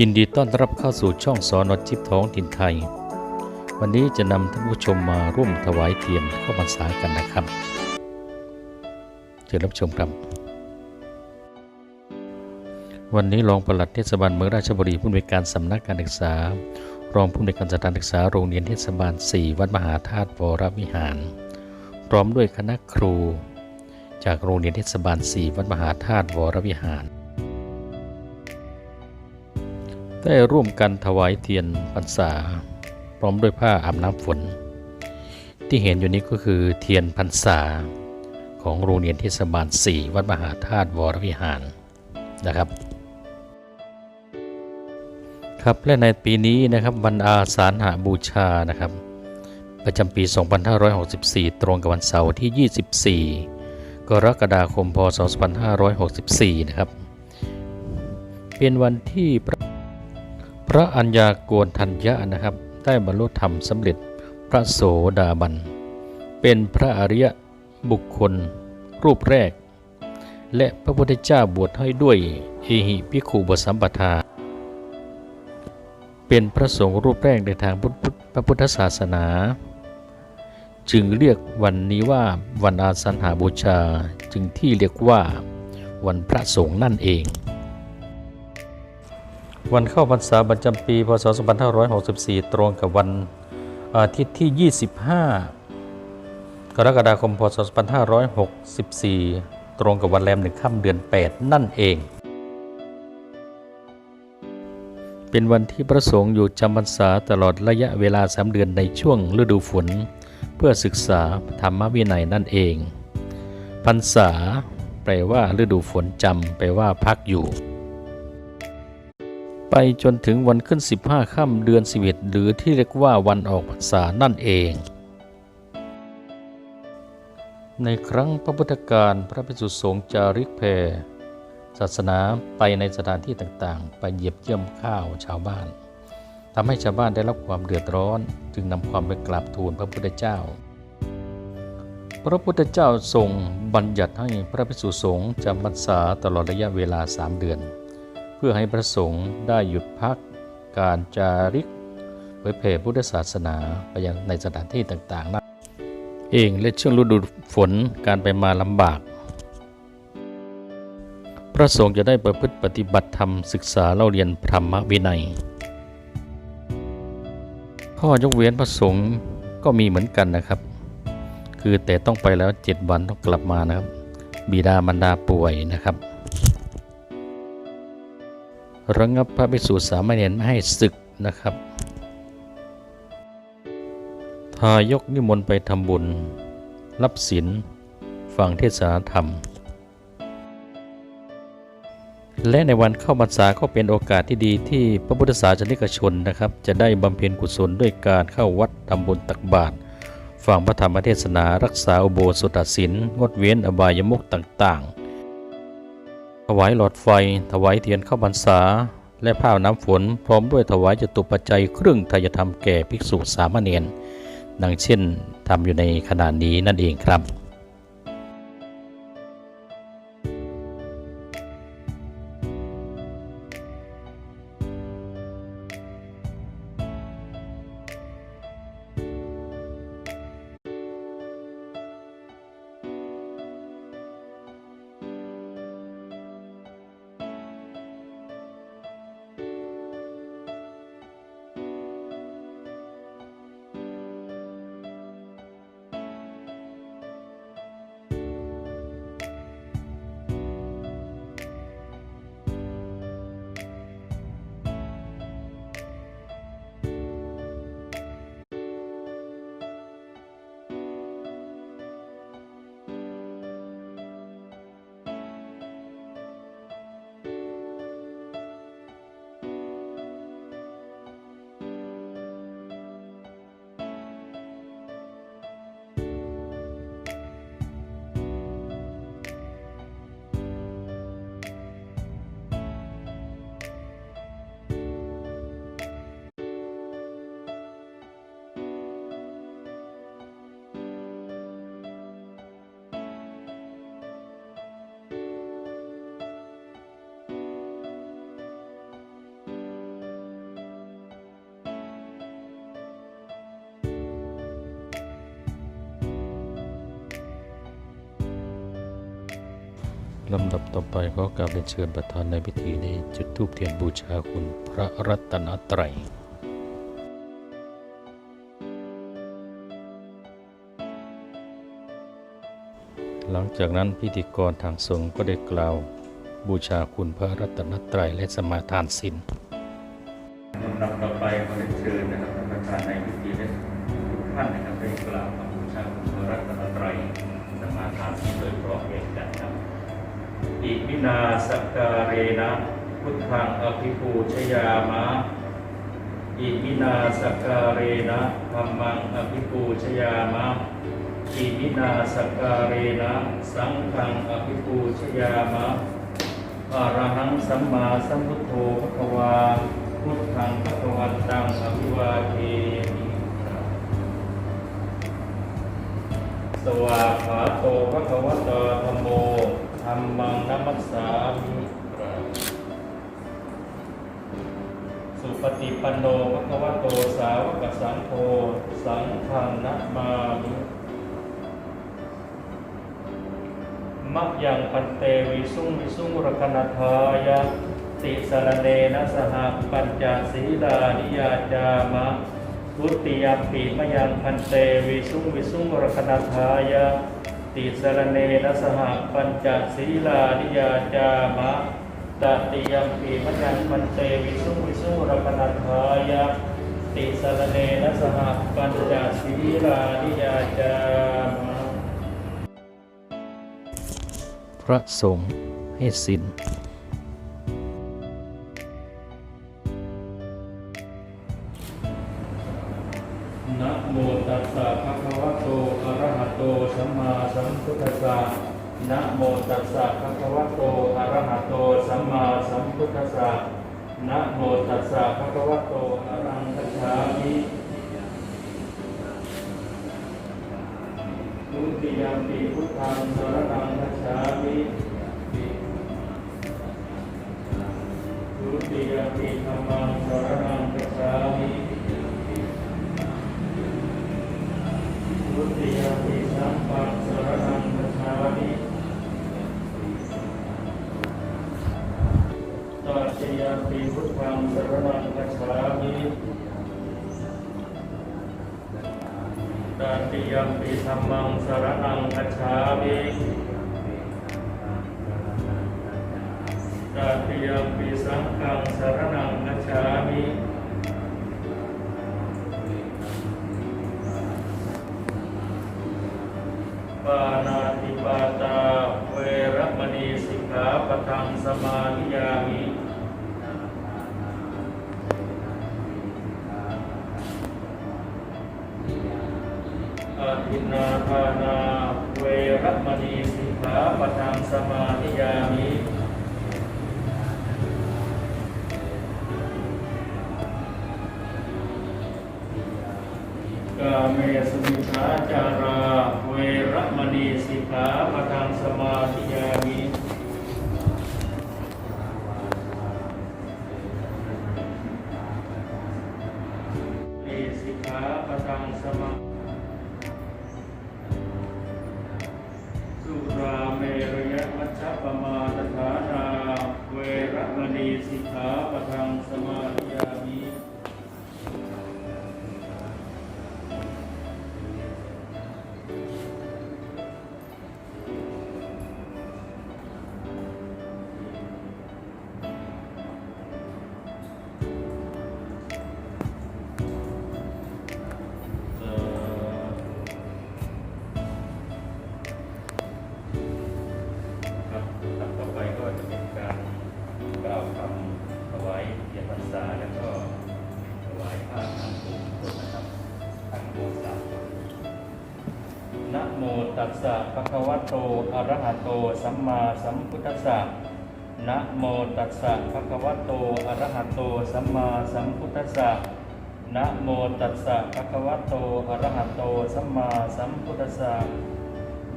ยินดีต้อนรับเข้าสู่ช่องสอนอจิบท้องถิ่นไทย วันนี้จะนำท่านผู้ชมมาร่วมถวายเทียนเข้าพรรษากันนะครับเชิญรับชมครับ วันนี้รองปลัดเทศบาลเมืองราชบุรีผู้อำนวยการสำนักการศึกษา รองผู้อำนวยการสถานศึกษาโรงเรียนเทศบาล 4 วัดมหาธาตุวรวิหาร พร้อมด้วยคณะครู จากโรงเรียนเทศบาล 4 วัดมหาธาตุวรวิหาร ได้ร่วมกันถวายเทียนพรรษา พร้อมด้วยผ้าอาบน้ำฝน ที่เห็นอยู่นี้ก็คือเทียนพรรษา ของโรงเรียนเทศบาล 4 วัดมหาธาตุวรวิหารนะครับ ครับและในปีนี้นะครับวันอาสาฬหาบูชานะครับ ประจำปี 2564 ตรงกับวันเสาร์ที่ 24 กรกฎาคมพศ 2564 นะครับ เป็นวันที่พระ พระอัญญาโกณทัญญะนะครับ ได้บรรลุธรรมสำเร็จพระโสดาบัน เป็นพระอริยบุคคลรูปแรก และพระพุทธเจ้าบวชให้ด้วยเอหิภิกขุบสัมปทา เป็นพระสงฆ์รูปแรกในทางพุทธพระพุทธศาสนา จึงเรียกวันนี้ว่าวันอาสันหาบูชาจึงที่เรียกว่าวันพระสงฆ์นั่นเอง วันเข้าพรรษาประจำปี พศ 2564 ตรงกับวันอาทิตย์ที่ 25 กรกฎาคม พศ 2564 ตรงกับวันแรมหนึ่งค่ำเดือน 8 นั่นเอง เป็นวันที่พระสงฆ์อยู่จำพรรษาตลอดระยะเวลา 3 เดือนในช่วงฤดูฝน เพื่อศึกษาธรรมวินัยนั่นเอง พรรษา แปลว่าฤดูฝนจำแปลว่าพักอยู่ ไปจนถึงวันขึ้น 15ค่ำเดือน11หรือที่เรียกว่าวันออกพรรษานั่นเอง ในครั้งพระพุทธการพระภิกษุสงฆ์จาริกแพรศาสนาไปในสถานที่ต่างๆ ไปเหยียบเยี่ยมข้าวชาวบ้านทำให้ชาวบ้านได้รับความเดือดร้อน จึงนำความไปกราบทูลพระพุทธเจ้า พระพุทธเจ้าทรงบัญญัติให้พระภิกษุสงฆ์จำพรรษาตลอดระยะเวลาสามเดือน พื่อให้พระสงฆ์ได้หยุดพักการจาริกเผยแผ่พุทธศาสนาไปยังในสถานที่ต่างๆนั้นเองและช่วงฤดูฝนการไปมาลำบาก พระสงฆ์จะได้ประพฤติปฏิบัติธรรมศึกษาเล่าเรียนธรรมวินัย ข้อยกเว้นพระสงฆ์ก็มีเหมือนกันนะครับ คือแต่ต้องไปแล้วเจ็ดวันต้องกลับมานะครับ บิดามารดาป่วยนะครับ ระงับพระภิกษุสามเณรไม่ให้ศึกนะครับ ทายกนิมนต์ไปทำบุญ รับศีลฟังเทศนาธรรม และในวันเข้าพรรษาก็เป็นโอกาสที่ดีที่พระพุทธศาสนิกชนนะครับ จะได้บำเพ็ญกุศลด้วยการเข้าวัดทำบุญตักบาตรฟังพระธรรมเทศนารักษาอุโบสถศีลงดเว้นอบายมุขต่างๆ ถวายหลอดไฟ ถวายเทียนเข้าพรรษา และผ้าน้ำฝนพร้อมด้วยถวายจตุปัจจัยเครื่องทายธรรมแก่ภิกษุสามเณรดังเช่นทำอยู่ในขณะนี้นั่นเองครับ ลำดับต่อไปขอกราบเรียนเชิญประธานในพิธีนี้จุดธูปเทียนบูชาคุณพระรัตนตรัยหลังจากนั้นพิธีกรทางสงฆ์ก็ได้กล่าว บูชาคุณพระรัตนตรัยและสมาทานศีลลำดับต่อไปขอเรียนเชิญนะครับท่านประธานในพิธีได้ทุกท่านนะครับได้กล่าว อิมินาสกการเรนะพุทธังอภิปูชยามะ อิมินาสกการเรนะธรรมังอภิปูชยามะ อิมินาสกการเรนะสังฆังอภิปูชยามะอระหังสัมมาสัมพุทโธภวา พุทธังภควันตังอภิวาเทมิสวาขาโตภควตธรรมโม ธรรมังนัมมัสสามิสุปฏิปันโนภควโตสาวกสังโฆสังฆังนะมามิมัจยังพันเตวิสุงวิสุงรคณทายะติสรเนนะสหปัญจศีลานิยาจามะทุติยมปีมยังพันเตวิสุงวิสุงรคณทายะ ติสรเนนะสหปัญจศีลานิยาจามะตติยมปีมยังมันเตวิสุวิสุรคนันทายะติสรเนนะสหปัญจศีลานิยาจามะพระสงฆ์ให้สิน สสะนะโมตัสสะภะคะวะโตอะระหะโต สัมมาสัมพุทธัสสะนะโมตัสสะภะคะวะโตอะระหังคัจฉามิทุติยมปีพุทธังสรณังคัจฉามิทุติยมปีธัมมังสรณังคัจฉามิ ตติยมปีธัมมังสรณังคัจฉามิตติยมปีสังฆังสรณังคัจฉามิปานาติปาตาเวรมณีสิกขาปทังสมาธิยามิ อาทินนาทานาเวรมณีสิกขาปะทังสมาธิยามิกาเมสุมิชาจาราเวรมณีสิกขาปะทังสมาธิยามิสิกขาปะทังสมา ปมาตถานาเวรมณีสิกขาปทังสมา สสะภะคะวะโตอะระหะโต สัมมาสัมพุทธัสสะนะโมตัสสะภะคะวะโตอะระหะโต สัมมาสัมพุทธัสสะนะโมตัสสะภะคะวะโตอะระหะโต สัมมาสัมพุทธัสสะ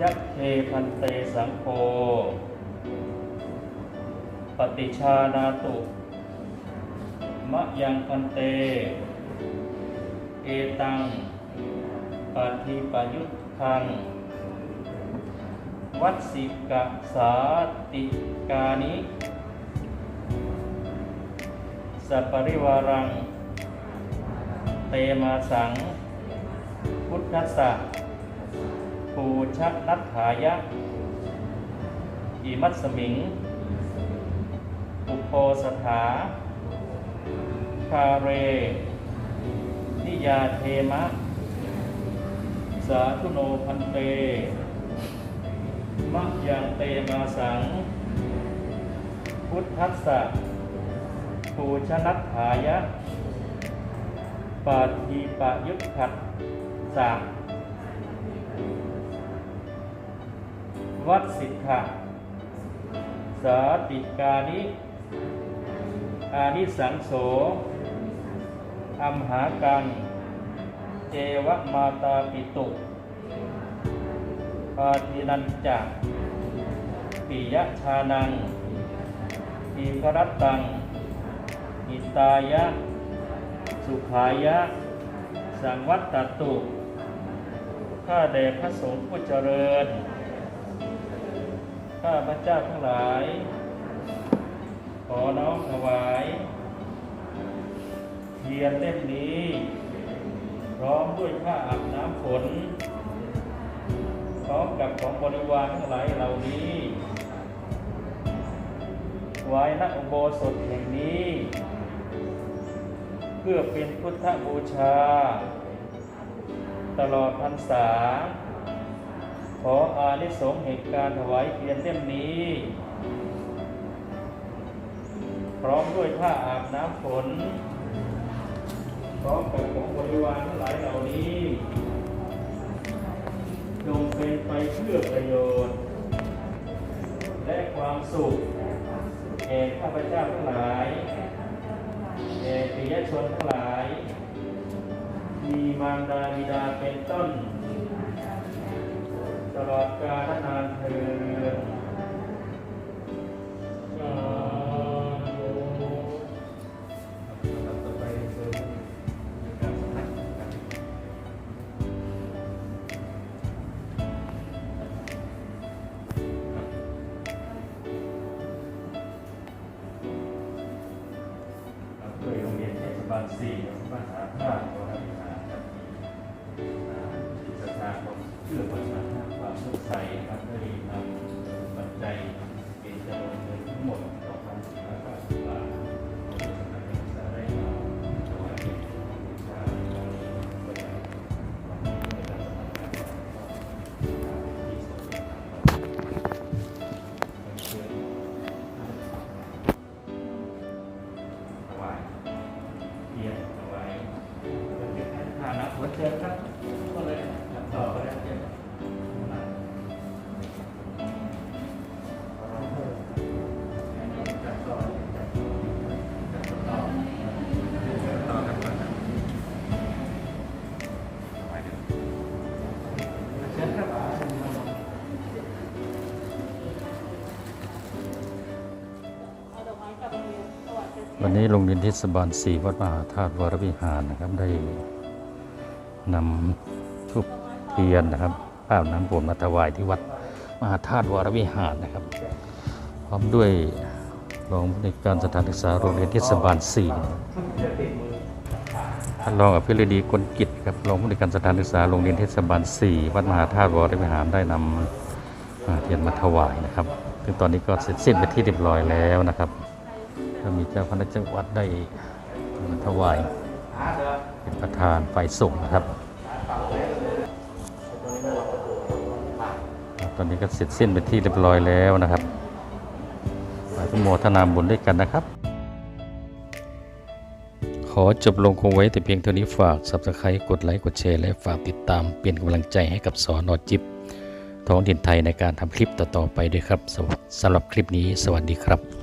ยัคเคพันเตสังโฆปฏิชานาตุมะยังพันเต เอตังปฏิปยุตทัง วัดสิกะสาติกานิสัปริวารัง เตมาสัง พุทธัสสะปูชะนัตถายะ อิมัตสมิง อุปโพสถา คาเร นิยาเทมะ สาธุโนพันเต มะยังเตมาสัง พุทธัสสะปูชนัตถายะปาทีปะยุทธัดสาวัดสิทธะสาติกานิ อานิสังโสอัมหากัง เจวะมาตาปิตุาทินันจักปิยะชานังทีครัตตังอิตายะ สุขายะ สังวัตตตุ ข้าแด่พระสงฆ์ผู้เจริญ ข้าพระเจ้าทั้งหลาย ขอน้อมถวาย เทียนเล่มนี้ พร้อมด้วยผ้าอาบน้ำฝน ร้อมกับของบริวารทั้งหลายเหล่านี้ ไว้ณอุโบสถแห่งนี้ เพื่อเป็นพุทธบูชา ตลอดพรรษา ขออานิสงส์แห่งการถวายเทียนเล่มนี้ พร้อมด้วยผ้าอาบน้ำฝนพร้อมกับของบริวารทั้งหลายเหล่านี้ จงเป็นไปเพื่อประโยชน์ และความสุขแก่ข้าพเจ้าทั้งหลายแก่ปิยชนทั้งหลาย มีมารดาบิดาเป็นต้น ตลอดกาลนานเทอ วันนี้โรงเรียนเทศบาลสี่วัดมหาธาตุวรวิหารนะครับ ได้นำทุบเทียนนะครับข้าวน้ำผมมาถวายที่วัดมหาธาตุวรวิหารนะครับ พร้อมด้วยรองผู้ในการสถานศึกษาโรงเรียนเทศบาลสี่ท่านรองอภิรดีกลกิจครับรองผู้ในวยการสถานศึกษาโรงเรียนเทศบาลสี่วัดมหาธาตุวรวิหารได้นำเทียนมาถวายนะครับ ซึ่งตอนนี้ก็เสร็จสิ้นไปที่เรียบร้อยแล้วนะครับ ก็มีเจ้าคณะจังหวัดได้มาถวายเป็นประธานฝ่ายส่งนะครับ ตอนนี้ก็เสร็จสิ้นเป็นที่เรียบร้อยแล้วนะครับขออนุโมทนาบุญด้วยกันนะครับ ขอจบลงคงไว้แต่เพียงเท่านี้ฝาก subscribe กดไลค์ กดแชร์ และฝากติดตามเป็นกำลังใจให้กับสอนอจิบท้องถิ่นไทยในการทำคลิปต่อๆไปด้วยครับสำหรับสำหรับคลิปนี้ สวัสดีครับ